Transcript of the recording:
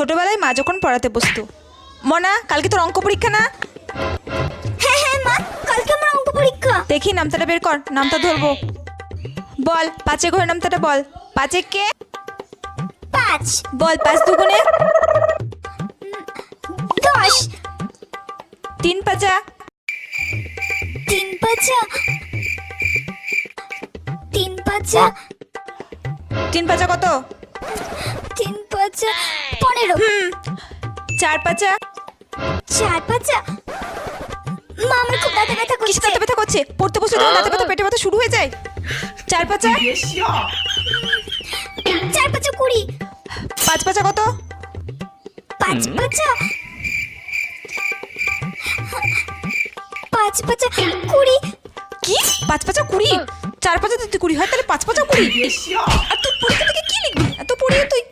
ছোটবেলায় মা যখন পড়াতে বসতো। মনা কালকে তোর অঙ্ক পরীক্ষা না? হ্যাঁ হ্যাঁ মা কালকে আমার অঙ্ক পরীক্ষা। দেখি নামতাটা বের কর নামতা ধরবো। বল পাঁচে ঘরে নামতাটা বল। পাঁচে কে? পাঁচ। বল পাঁচ দুগুণে? দশ। তিন পাঁচা? তিন পাঁচা। তিন পাঁচা। তিন পাঁচা কত? পাঁচা পনেরো। চার পাঁচা। চার পাঁচা? মা আমার খুব দাঁতে ব্যথা কিসে করছে। দাঁতে ব্যথা করছে? পড়তে বসে তখন দাঁতে ব্যথা পেটে ব্যথা শুরু হয়ে যায়। চার পাঁচা। চার পাঁচা কুড়ি। পাঁচ পাঁচা কত? পাঁচ পাঁচা। পাঁচ পাঁচা কুড়ি। কি? পাঁচ পাঁচা কুড়ি? চার পাঁচা যদি কুড়ি হয় তাহলে পাঁচ পাঁচা কুড়ি। আর তুই পরীক্ষা থেকে কি লিখবি? এত পড়িয়ে তুই